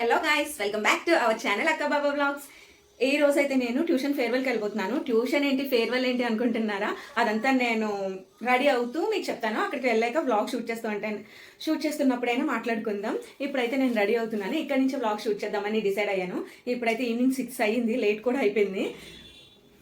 Hello guys welcome back to our channel Akka Baba blogs ఈ రోజు అయితే నేను ట్యూషన్ ఫేర్వెల్కి వెళ్ళిపోతున్నాను. ట్యూషన్ ఏంటి ఫేర్వెల్ ఏంటి అనుకుంటున్నారా? అదంతా నేను రెడీ అవుతూ మీకు చెప్తాను. అక్కడికి వెళ్ళాక వ్లాగ్ షూట్ చేస్తూ ఉంటాను షూట్ చేస్తున్నప్పుడైనా మాట్లాడుకుందాం. ఇప్పుడైతే నేను రెడీ అవుతున్నాను. ఇక్కడ నుంచి వ్లాగ్ షూట్ చేద్దామని డిసైడ్ అయ్యాను. ఇప్పుడైతే ఈవినింగ్ సిక్స్ అయ్యింది. లేట్ కూడా అయిపోయింది.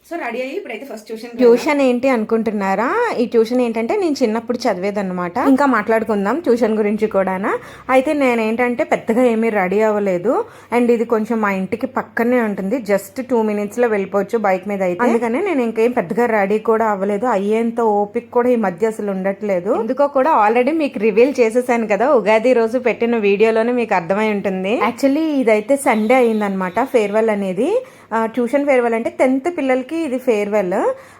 సో రెడీ అయ్యి ఇప్పుడైతే ఫస్ట్ ట్యూషన్ ట్యూషన్ ఏంటి అనుకుంటున్నారా? ఈ ట్యూషన్ ఏంటంటే నేను చిన్నప్పుడు చదివేదన్నమాట. ఇంకా మాట్లాడుకుందాం ట్యూషన్ గురించి కూడానా. అయితే నేను ఏంటంటే పెద్దగా ఏమీ రెడీ అవ్వలేదు. అండ్ ఇది కొంచెం మా ఇంటికి పక్కనే ఉంటుంది. జస్ట్ టూ మినిట్స్లో వెళ్ళిపోవచ్చు బైక్ మీద అయితే. అందుకనే నేను ఇంకేం పెద్దగా రెడీ కూడా అవ్వలేదు. అయ్యేంత ఓపిక కూడా ఈ మధ్య అసలు ఉండట్లేదు. ఎందుకో కూడా ఆల్రెడీ మీకు రివీల్ చేసేసాను కదా. ఉగాది రోజు పెట్టిన వీడియోలోనే మీకు అర్థమై ఉంటుంది. యాక్చువల్లీ ఇదైతే సండే అయిందనమాట ఫేర్వెల్ అనేది. ట్యూషన్ ఫేర్వెల్ అంటే టెన్త్ పిల్లలకి ఇది ఫేర్వెల్.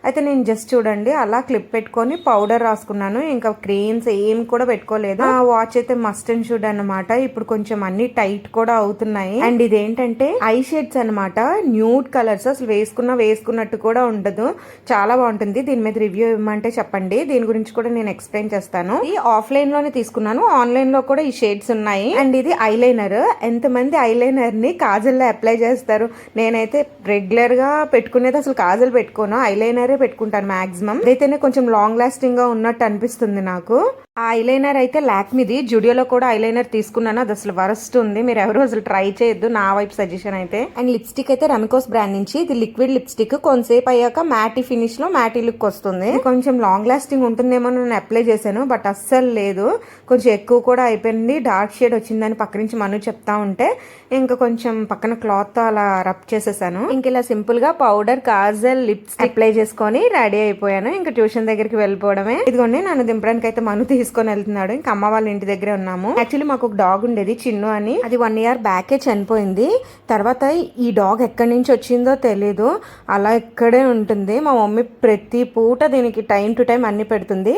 అయితే నేను జస్ట్ చూడండి అలా క్లిప్ పెట్టుకొని పౌడర్ రాసుకున్నాను. ఇంకా క్రీమ్స్ ఏం కూడా పెట్టుకోలేదు. ఆ వాచ్ అయితే మస్ట్ అండ్ షుడ్ అన్నమాట. ఇప్పుడు కొంచెం అన్ని టైట్ కూడా అవుతున్నాయి. అండ్ ఇదేంటంటే ఐ షేడ్స్ అన్నమాట. న్యూడ్ కలర్స్ అసలు వేసుకున్న వేసుకున్నట్టు కూడా ఉండదు. చాలా బాగుంటుంది. దీని మీద రివ్యూ ఇవ్వమంటే చెప్పండి. దీని గురించి కూడా నేను ఎక్స్ప్లెయిన్ చేస్తాను. ఈ ఆఫ్లైన్లోనే తీసుకున్నాను. ఆన్లైన్లో కూడా ఈ షేడ్స్ ఉన్నాయి. అండ్ ఇది ఐలైనర్ ఎంతమంది ఐలైనర్ని కాజల్లో అప్లై చేస్తారు? నేనైతే రెగ్యులర్గా పెట్టుకునేది అసలు కాజల్ పెట్టుకోను ఐలైనరే పెట్టుకుంటాను మాక్సిమం అయితేనే కొంచెం లాంగ్ లాస్టింగ్గా ఉన్నట్టు అనిపిస్తుంది నాకు. ఆ ఐలైనర్ అయితే లాక్మిది. జుడియోలో కూడా ఐలైనర్ తీసుకున్నాను. అది అసలు వరస్ట్ ఉంది. మీరు ఎవరు అసలు ట్రై చేయొద్దు. నా వైపు సజెషన్ అయితే. అండ్ లిప్స్టిక్ అయితే రమికోస్ బ్రాండ్ నుంచి ఇది లిక్విడ్ లిప్స్టిక్ కొంతసేపు అయ్యాక మ్యాటీ ఫినిష్లో మ్యాటీ లుక్ వస్తుంది. కొంచెం లాంగ్ లాస్టింగ్ ఉంటుందేమో నేను అప్లై చేశాను. బట్ అస్సలు లేదు. కొంచెం ఎక్కువ కూడా అయిపోయింది. డార్క్ షేడ్ వచ్చిందని పక్క నుంచి మను చెప్తా ఉంటే ఇంకా కొంచెం పక్కన క్లాత్ అలా రబ్ చేసేసాను. ఇంక ఇలా సింపుల్గా పౌడర్ కాజల్ లిప్స్ అప్లై చేసుకొని రెడీ అయిపోయాను. ఇంకా ట్యూషన్ దగ్గరికి వెళ్ళిపోవడమే. ఇదిగోండి నన్ను దింపడానికి అయితే మను తీసుకొని వెళ్తున్నాడు. ఇంకా అమ్మ వాళ్ళ ఇంటి దగ్గరే ఉన్నాము. యాక్చువల్లీ మాకు ఒక డాగ్ ఉండేది చిన్ను అని. అది వన్ ఇయర్ బ్యాకే చనిపోయింది. తర్వాత ఈ డాగ్ ఎక్కడి నుంచి వచ్చిందో తెలీదు. అలా ఇక్కడే ఉంటుంది. మా మమ్మీ ప్రతి పూట దీనికి టైం టు టైం అన్ని పెడుతుంది.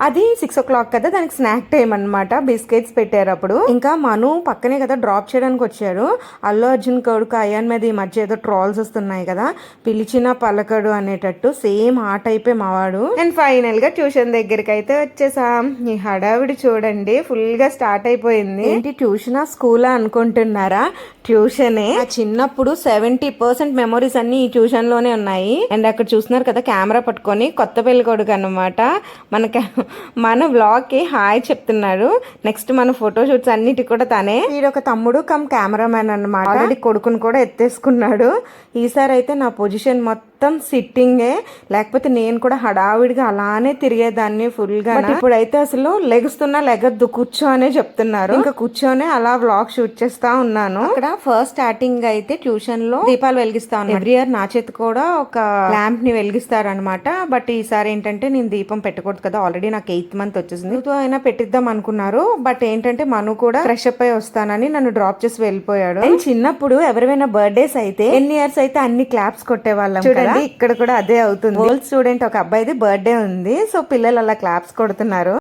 అది సిక్స్ ఓ క్లాక్ కదా దానికి స్నాక్ టైం అన్నమాట. బిస్కెట్స్ పెట్టారు అప్పుడు. ఇంకా మను పక్కనే కదా డ్రాప్ చేయడానికి వచ్చాడు. అల్లు అర్జున్ కొడుకు అయాన్ మీద ఈ మధ్య ఏదో ట్రాల్స్ వస్తున్నాయి కదా. పిలిచిన పలకడు అనేటట్టు సేమ్ ఆ టైపే మావాడు. అండ్ ఫైనల్గా ట్యూషన్ దగ్గరికి అయితే వచ్చేసాం. ఈ హడావిడి చూడండి. ఫుల్గా స్టార్ట్ అయిపోయింది. ఏంటి ట్యూషనా స్కూలా అనుకుంటున్నారా? ట్యూషనే. చిన్నప్పుడు సెవెంటీ పర్సెంట్ మెమరీస్ అన్ని ఈ ట్యూషన్లోనే ఉన్నాయి. అండ్ అక్కడ చూస్తున్నారు కదా కెమెరా పట్టుకొని కొత్త పెళ్ళి కొడుకు అనమాట మన ca- మన బ్లాగ్కి హాయ్ చెప్తున్నాడు. నెక్స్ట్ మన ఫోటో షూట్స్ అన్నిటి కూడా తనే. వీడు ఒక తమ్ముడు కమ్ కెమెరామ్యాన్ అన్నమాట. ఆల్రెడీ కొడుకుని కూడా ఎత్తేసుకున్నాడు. ఈసారి అయితే నా పొజిషన్ మొత్తం సిట్టింగే లేకపోతే నేను కూడా హడావిడిగా అలానే తిరిగేదాన్ని ఫుల్గా But ఇప్పుడైతే అసలు లెగుస్తున్నా లెగద్దు కూర్చో అనే చెప్తున్నారు. ఇంకా కూర్చొని అలా వ్లాగ్ షూట్ చేస్తా ఉన్నాను. అక్కడ ఫస్ట్ స్టార్టింగ్ అయితే ట్యూషన్లో దీపాలు వెలిగిస్తా ఉన్నాను. ఎవ్రీ ఇయర్ నా చేతి కూడా ఒక ల్యాంప్ని వెలిగిస్తారు అనమాట బట్ ఈసారి ఏంటంటే నేను దీపం పెట్టకూడదు కదా. ఆల్రెడీ నాకు ఎయిత్ మంత్ వచ్చేసింది. అయినా పెట్టిద్దాం అనుకున్నారు. బట్ ఏంటంటే మను కూడా ఫ్రెష్ అప్ అయి వస్తానని నన్ను డ్రాప్ చేసి వెళ్ళిపోయాడు. And చిన్నప్పుడు ఎవరైనా బర్త్డేస్ అయితే ఎన్ని ఇయర్స్ అయితే అన్ని క్లాప్స్ కొట్టేవాళ్ళం చూడండి ఇక్కడ కూడా అదే అవుతుంది. ఓల్డ్ స్టూడెంట్ ఒక అబ్బాయిది బర్త్డే ఉంది. సో పిల్లలు అలా క్లాప్స్ కొడుతున్నారు.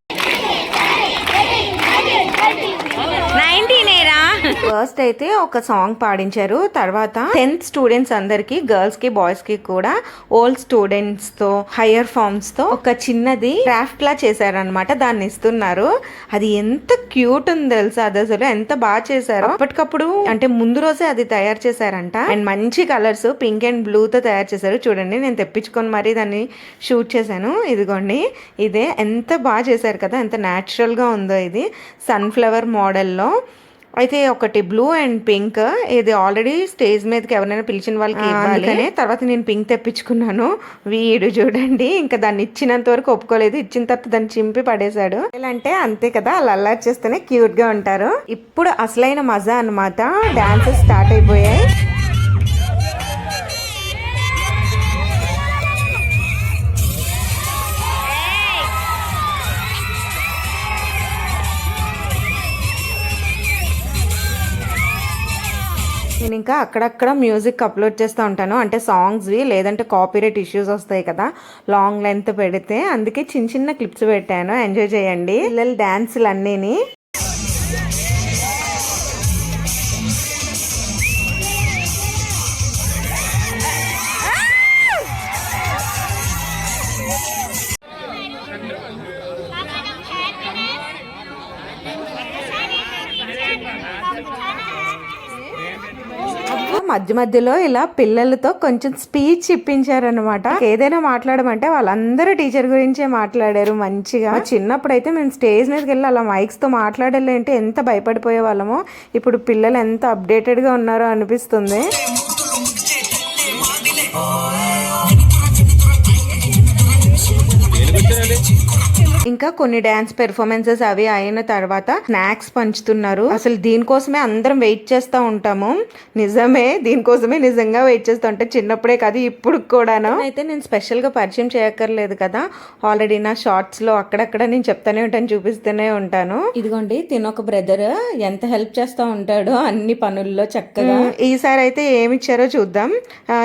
ఫస్ట్ అయితే ఒక సాంగ్ పాడించారు. తర్వాత టెన్త్ స్టూడెంట్స్ అందరికి గర్ల్స్కి బాయ్స్కి కూడా ఓల్డ్ స్టూడెంట్స్తో హయ్యర్ ఫార్మ్స్తో ఒక చిన్నది క్రాఫ్ట్ లా చేశారనమాట దాన్ని ఇస్తున్నారు. అది ఎంత క్యూట్ ఉంది తెలుసా? అది అసలు ఎంత బాగా చేశారు. అప్పటికప్పుడు అంటే ముందు రోజే అది తయారు చేశారంట. అండ్ మంచి కలర్స్ పింక్ అండ్ బ్లూ తో తయారు చేశారు. చూడండి నేను తెప్పించుకొని మరీ దాన్ని షూట్ చేశాను. ఇదిగోండి ఇదే. ఎంత బాగా చేశారు కదా? ఎంత న్యాచురల్గా ఉందో ఇది. సన్ఫ్లవర్ మోడల్లో అయితే ఒకటి బ్లూ అండ్ పింక్. ఇది ఆల్రెడీ స్టేజ్ మీదకి ఎవరైనా పిలిచిన వాళ్ళకి ఇవ్వాలి. తర్వాత నేను పింక్ తెప్పించుకున్నాను. వీడు చూడండి ఇంకా దాన్ని ఇచ్చినంత వరకు ఒప్పుకోలేదు. ఇచ్చిన తర్వాత దాన్ని చింపి పడేశాడు. అంటే అంతే కదా అలా అల్లరి చేస్తేనే క్యూట్గా ఉంటారు. ఇప్పుడు అసలైన మజా అన్నమాట. డాన్సెస్ స్టార్ట్ అయిపోయాయి. నేను ఇంకా అక్కడక్కడ మ్యూజిక్ అప్లోడ్ చేస్తూ ఉంటాను. అంటే సాంగ్స్వి లేదంటే కాపీరైట్ ఇష్యూస్ వస్తాయి కదా లాంగ్ లెంత్ పెడితే. అందుకే చిన్న చిన్న క్లిప్స్ పెట్టాను. ఎంజాయ్ చేయండి. పిల్లలు డ్యాన్సులు అన్నీని మధ్య మధ్యలో ఇలా పిల్లలతో కొంచెం స్పీచ్ ఇప్పించారనమాట ఏదైనా మాట్లాడమంటే వాళ్ళందరూ టీచర్ గురించే మాట్లాడారు మంచిగా. చిన్నప్పుడు అయితే మేము స్టేజ్ మీదకి వెళ్ళి అలా మైక్స్తో మాట్లాడాలి అంటే ఎంత భయపడిపోయే వాళ్ళమో ఇప్పుడు పిల్లలు ఎంత అప్డేటెడ్గా ఉన్నారో అనిపిస్తుంది. ఇంకా కొన్ని డాన్స్ పెర్ఫార్మెన్సెస్ అవి అయిన తర్వాత స్నాక్స్ పంచుతున్నారు. అసలు దీనికోసమే అందరం వెయిట్ చేస్తూ ఉంటాము. నిజమే దీనికోసమే నిజంగా వెయిట్ చేస్తూ ఉంటాం చిన్నప్పుడే కాదు ఇప్పుడు కూడాను. అయితే నేను స్పెషల్గా పరిచయం చేయక్కర్లేదు కదా. ఆల్రెడీ నా షార్ట్స్లో అక్కడక్కడ నేను చెప్తానే ఉంటాను చూపిస్తూనే ఉంటాను. ఇదిగోండి తినొక బ్రదర్ ఎంత హెల్ప్ చేస్తూ ఉంటాడో అన్ని పనుల్లో చక్కగా. ఈసారి అయితే ఏమి ఇచ్చారో చూద్దాం.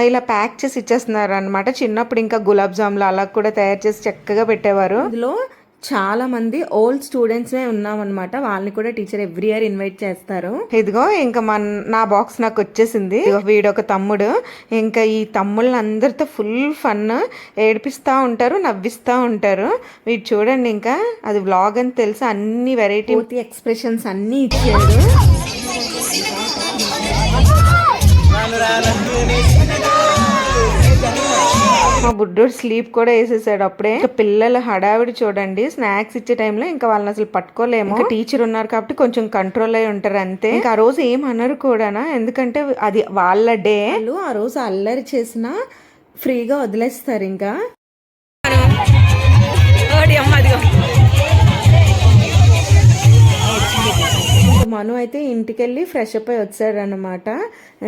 ఇలా ప్యాక్ చేసి ఇచ్చేస్తున్నారు అనమాట చిన్నప్పుడు ఇంకా గులాబ్ జామ్లు అలా కూడా తయారు చేసి చక్కగా పెట్టేవారు. ఇందులో చాలా మంది ఓల్డ్ స్టూడెంట్స్ ఉన్నామన్నమాట. వాళ్ళని కూడా టీచర్ ఎవ్రీ ఇయర్ ఇన్వైట్ చేస్తారు. ఇదిగో ఇంకా మన నా బాక్స్ నాకు వచ్చేసింది. ఇదిగో వీడు ఒక తమ్ముడు. ఇంకా ఈ తమ్ముళ్ళని అందరితో ఫుల్ ఫన్. ఏడిపిస్తా ఉంటారు నవ్విస్తా ఉంటారు. వీడు చూడండి ఇంకా అది వ్లాగ్ అని తెలుసు అన్ని వెరైటీ ఎక్స్ప్రెషన్స్ అన్ని ఇచ్చాడు. మా బుడ్డోడు స్లీప్ కూడా వేసేసాడు అప్పుడే. ఇంకా పిల్లల హడావిడి చూడండి స్నాక్స్ ఇచ్చే టైంలో ఇంకా వాళ్ళని అసలు పట్టుకోలేము. ఇంకా టీచర్ ఉన్నారు కాబట్టి కొంచెం కంట్రోల్ అయి ఉంటారు అంతే. ఇంకా ఆ రోజు ఏం అనరు కూడానా? ఎందుకంటే అది వాళ్ళ డే. ఆ రోజు అల్లరి చేసిన ఫ్రీగా వదిలేస్తారు ఇంకా. మను అయితే ఇంటికెళ్ళి ఫ్రెష్ అప్ అయి వచ్చాడనమాట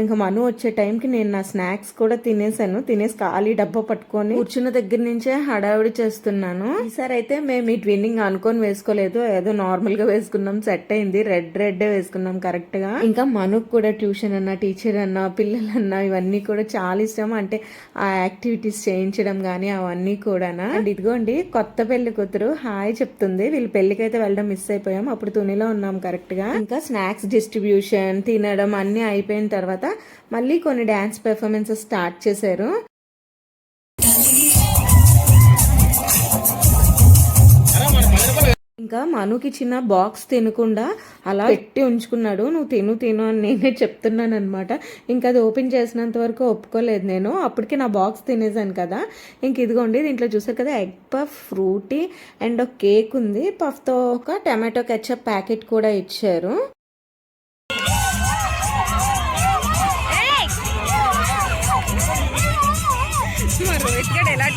ఇంకా మను వచ్చే టైంకి నేను నా స్నాక్స్ కూడా తినేసాను. తినేసి ఖాళీ డబ్బా పట్టుకొని కూర్చున్న దగ్గర నుంచే హడావిడి చేస్తున్నాను. ఈసారి అయితే మేము ఈ ట్విన్నింగ్ అనుకొని వేసుకోలేదు. ఏదో నార్మల్గా వేసుకున్నాం. సెట్ అయింది. రెడ్ రెడ్ వేసుకున్నాం కరెక్ట్గా. ఇంకా మనుకు కూడా ట్యూషన్ అన్న టీచర్ అన్న పిల్లలన్నా ఇవన్నీ కూడా చాలా ఇష్టం. అంటే ఆ యాక్టివిటీస్ చేయించడం కానీ అవన్నీ కూడా అండ్ ఇదిగోండి కొత్త పెళ్ళి కూతురు హాయ్ చెప్తుంది. వీళ్ళు పెళ్ళికి అయితే వెళ్ళడం మిస్ అయిపోయాం. అప్పుడు తునిలో ఉన్నాం కరెక్ట్గా. ఇంకా స్నాక్స్ డిస్ట్రిబ్యూషన్ తినడం అన్ని అయిపోయిన తర్వాత మళ్ళీ కొన్ని డ్యాన్స్ పెర్ఫార్మెన్సెస్ స్టార్ట్ చేశారు. ఇంకా మనుకి చిన్న బాక్స్ తినకుండా అలా పెట్టి ఉంచుకున్నాడు. నువ్వు తిను తిను అని నేనే చెప్తున్నాను అనమాట ఇంకా అది ఓపెన్ చేసినంత వరకు ఒప్పుకోలేదు నేను. అప్పటికి నా బాక్స్ తినేసాను కదా. ఇంక ఇదిగోండి దీంట్లో చూసారు కదా ఎగ్ పఫ్ ఫ్రూటీ అండ్ ఒక కేక్ ఉంది. పఫ్తో ఒక టమాటో కెచ్చప్ ప్యాకెట్ కూడా ఇచ్చారు. ఎలా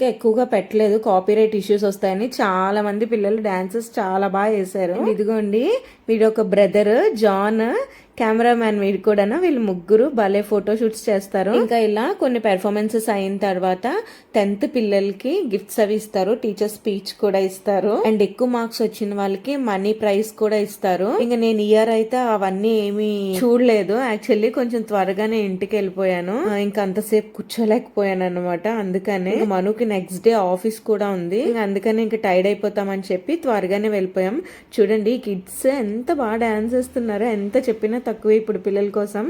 ఇంకా ఎక్కువగా పెట్టలేదు. కాపీరైట్ ఇష్యూస్ వస్తాయని చాలా మంది పిల్లలు డాన్సెస్ చాలా బాగా చేశారు. ఇదిగోండి వీడు ఒక బ్రదర్ జాన్ కెమెరామ్యాన్ వీడు కూడా వీళ్ళు ముగ్గురు భలే ఫోటో షూట్స్ చేస్తారు. ఇంకా ఇలా కొన్ని పెర్ఫార్మెన్సెస్ అయిన తర్వాత టెన్త్ పిల్లలకి గిఫ్ట్స్ అవి ఇస్తారు. టీచర్ స్పీచ్ కూడా ఇస్తారు. అండ్ ఎక్కువ మార్క్స్ వచ్చిన వాళ్ళకి మనీ ప్రైజ్ కూడా ఇస్తారు. ఇంకా నేను ఇయర్ అయితే అవన్నీ ఏమీ చూడలేదు. యాక్చువల్లీ కొంచెం త్వరగానే ఇంటికి వెళ్ళిపోయాను. ఇంకా అంతసేపు కూర్చోలేకపోయాను అనమాట అందుకనే మనుకి నెక్స్ట్ డే ఆఫీస్ కూడా ఉంది. అందుకనే అందుకని ఇంకా టైర్డ్ అయిపోతామని చెప్పి త్వరగానే వెళ్ళిపోయాం. చూడండి కిడ్స్ ఎంత బాగా డాన్స్ చేస్తున్నారో ఎంత చెప్పినా తక్కువ ఇప్పుడు పిల్లల కోసం.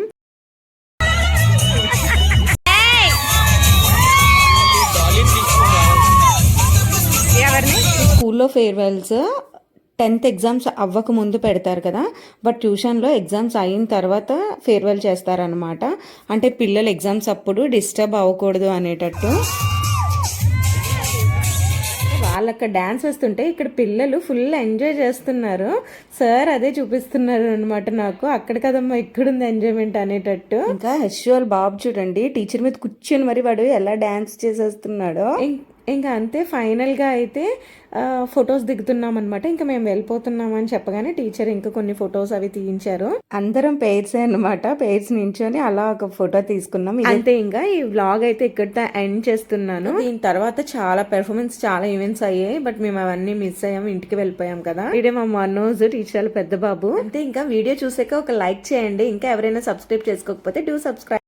స్కూల్లో ఫేర్వెల్స్. టెన్త్ ఎగ్జామ్స్ అవ్వక ముందు పెడతారు కదా బట్ ట్యూషన్లో ఎగ్జామ్స్ అయిన తర్వాత ఫేర్వెల్ చేస్తారనమాట అంటే పిల్లలు ఎగ్జామ్స్ అప్పుడు డిస్టర్బ్ అవ్వకూడదు అనేటట్టు. వాళ్ళక్క డాన్స్ వేస్తుంటే ఇక్కడ పిల్లలు ఫుల్ ఎంజాయ్ చేస్తున్నారు. సార్ అదే చూపిస్తున్నారు అనమాట నాకు. అక్కడ కదమ్మా ఇక్కడుంది ఎంజాయ్మెంట్ అనేటట్టు. ఇంకా హెచ్యువల్ బాబు చూడండి టీచర్ మీద కూర్చొని మరి వాడు ఎలా డాన్స్ చేసేస్తున్నాడో. ఇంకా అంతే ఫైనల్గా అయితే ఫొటోస్ దిగుతున్నాం అనమాట ఇంకా మేము వెళ్ళిపోతున్నాం అని చెప్పగానే టీచర్ ఇంకా కొన్ని ఫొటోస్ అవి తీయించారు. అందరం పేర్స్ అనమాట పేర్స్ నించొని అలా ఒక ఫోటో తీసుకున్నాం. అంతే ఇంకా ఈ వ్లాగ్ అయితే ఇక్కడ ఎండ్ చేస్తున్నాను. దీని తర్వాత చాలా పెర్ఫార్మెన్స్ చాలా ఈవెంట్స్ అయ్యాయి. బట్ మేము అవన్నీ మిస్ అయ్యాం ఇంటికి వెళ్ళిపోయాం కదా. వీడే మా మనోజ్ టీచర్ పెద్ద బాబు. అంతే ఇంకా వీడియో చూసాక ఒక లైక్ చేయండి. ఇంకా ఎవరైనా సబ్స్క్రైబ్ చేసుకోకపోతే డూ సబ్స్క్రైబ్.